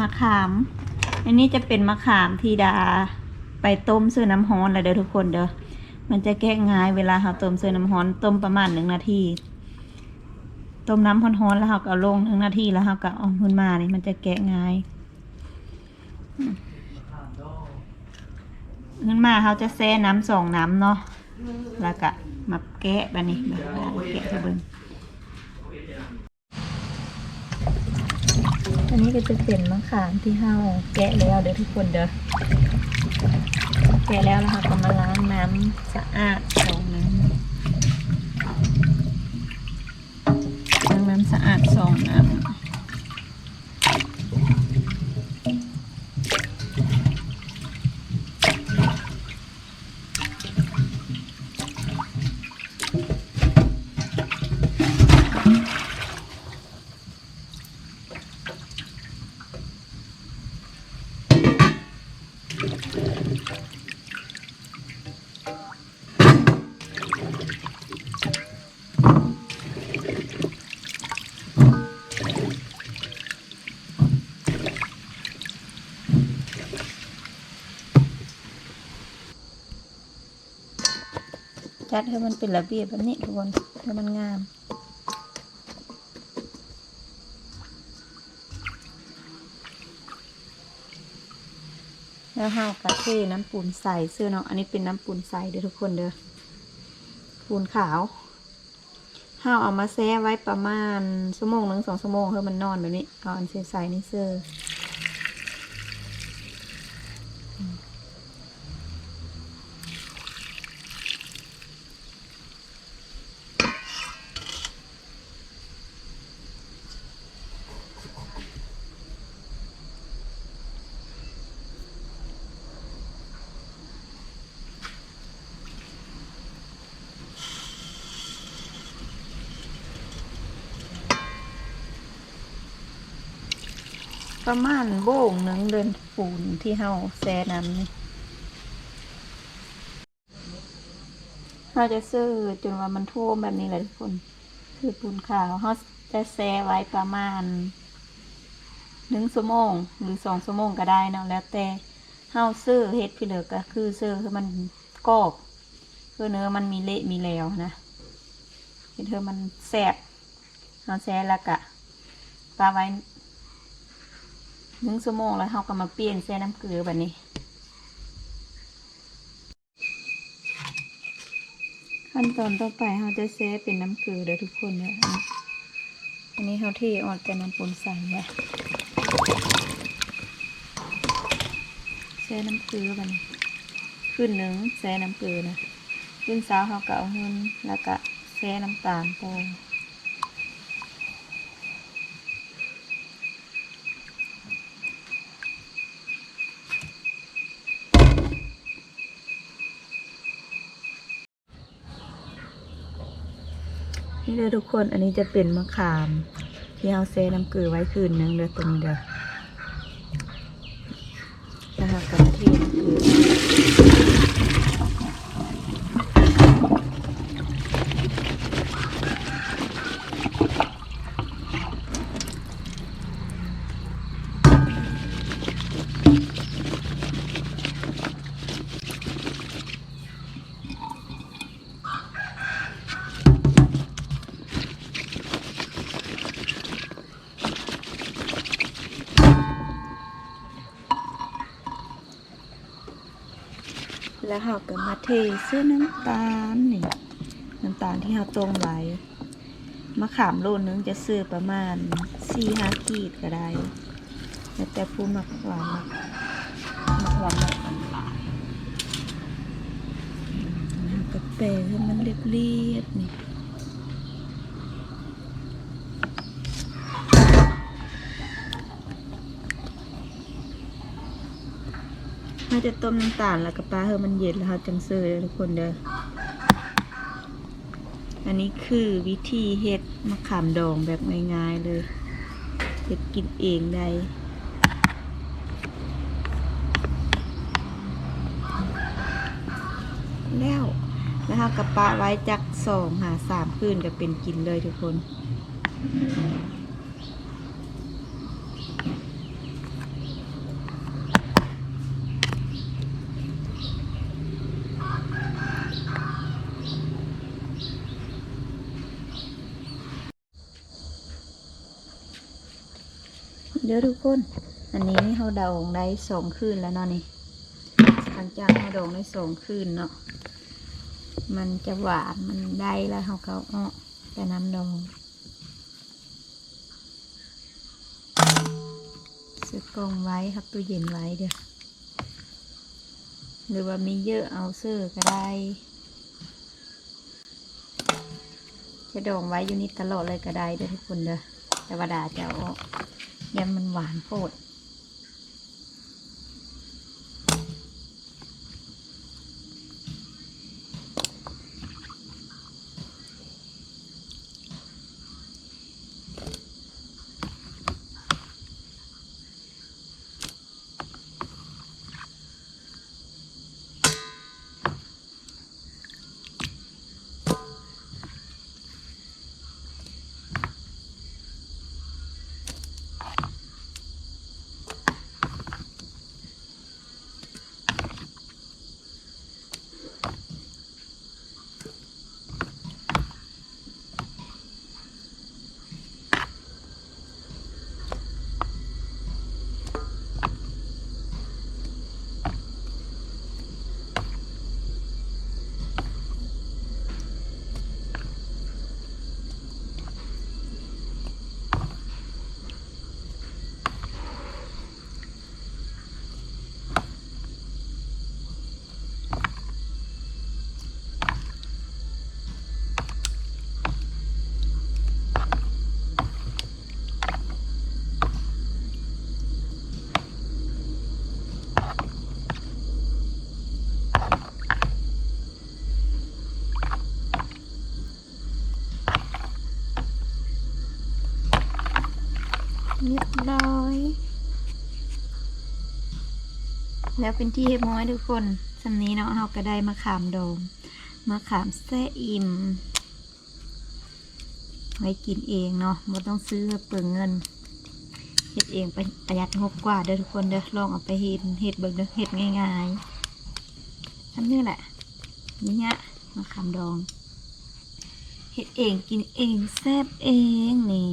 มะขาม อันนี้จะเป็นมะขามที่ดาไปต้มเสื้อน้ำฮ้อนแล้วเด้อทุกคนเด้อ มันจะแก้ง่ายเวลาเราต้มเสื้อน้ำฮ้อนต้มประมาณหนึ่งนาทีต้มน้ำฮ้อนๆแล้วเราก็ลงหนึ่งนาทีแล้วเราก็เอาขึ้นมานี่มันจะแกะง่ายขึ้นมาเขาจะแช่น้ำสองน้ำเนาะแล้วก็มาแกะแบบนี้แบบแกะให้เบิ่ง อันนี้ก็จะเป็นมะขามที่เฮาแกะแล้วเด้อทุกคนเด้อแกะแล้วนะคะก็มาล้างน้ำสะอาดสองน้ำล้างน้ำสะอาดสองน้ำ จัดให้มันเป็นระเบียบแบบนี้ทุกคนให้มันงามแล้วห้าวกะเทน้ำปูนใส่เสื้อเนาะอันนี้เป็นน้ำปูนใส่เด้อทุกคนเด้อปูนขาวห้าวเอามาแช่ไว้ประมาณชั่วโมงหนึ่งสองชั่วโมงเพื่อมันนอนแบบนี้เอาอันใส่ในเสื้อ ประมาณโบ่งหนึ่งเดินปูนที่เฮาแซ่น้ำนี่เราจะซื้อจนว่ามันท่วมแบบนี้เลยทุกคนคือปูนขาวเฮาจะแซ่ไว้ประมาณหนึ่งชั่วโมงหรือสองชั่วโมงก็ได้นะแล้วแต่เฮาซื้อเฮ็ดพี่เหลือก็คือซื้อคือมันกรอบคือเนื้อมันมีเละมีแล้วนะเฮ็ดเธอมันแสบเฮาแซ่แล้วก็ปลาไว้ หนึ่งชั่วโมงแล้วเราก็มาเปลี่ยนแช่น้ำเกลือแบบนี้ขั้นตอนต่อไปเราจะแช่เป็นน้ำเกลือเด้อทุกคนเนี่ยอันนี้เราเทออกแต่น้ำปนใส่เนี่ยแช่น้ำเกลือแบบนี้ขึ้นหนึ่งแช่น้ำเกลือนะขึ้นสาวเขาก็เอาเงินแล้วก็แช่น้ำตาลต่อ นี่เลยทุกคนอันนี้จะเป็นมะขามที่เอาเซน้ำเกลือไว้คืนนึงเด้อตรงนี้เด้อ แล้วเราก็มาเทเสื้อน้ำตาลนี่ น้ำตาลที่เราต้มไว้มะขามโลนึงจะซื้อประมาณสี่ห้าขีดก็ได้แล้วแต่ผู้มักหวานมักมักหวานมักอันหวานแล้วก็แปะให้มันเรียบๆนี่ ถ้าจะต้มน้ำตาลแล้วก็ปลาเฮอมันเย็นแล้วค่ะจังเซอร์ทุกคนเด้อ อันนี้คือวิธีเฮ็ดมะขามดองแบบง่ายๆเลยเฮ็ดกินเองได้แล้วแล้วเรากระปะไว้จักสองหาสามคืนก็เป็นกินเลยทุกคน เดี๋ยวทุกคน อันนี้เขาดองได้สองคืนแล้วเนาะนี่หลังจากเขาดองได้สองคืนเนาะ มันจะหวาน มันได้แล้วเขาก็เอาแต่น้ำดองซื้อกองไว้ครับตู้เย็นไว้เด้อหรือว่ามีเยอะเอาเสื้อก็ได้ จะดองไว้อยู่นี่ตลอดเลยก็ได้เด้อทุกคนเด้อแต่ว่าดาจะเอา ยำมันหวานโพด เรียบร้อย แล้วเป็นที่เรียบร้อยทุกคนสำนี้เนาะเราก็ได้มะขามโดองมะขามแซ่อิ่ม ไว้กินเองเนาะไม่ต้องซื้อเปลืองเงินเฮ็ดเองไปประหยัดงบกว่าเด้อทุกคนเด้อลองเอาไปเฮ็ดเฮ็ดเบิ่งเด้อเฮ็ดง่ายๆทำนี่แหละนี่ฮะมะขามดองเฮ็ดเองกินเองแซ่บเองนี่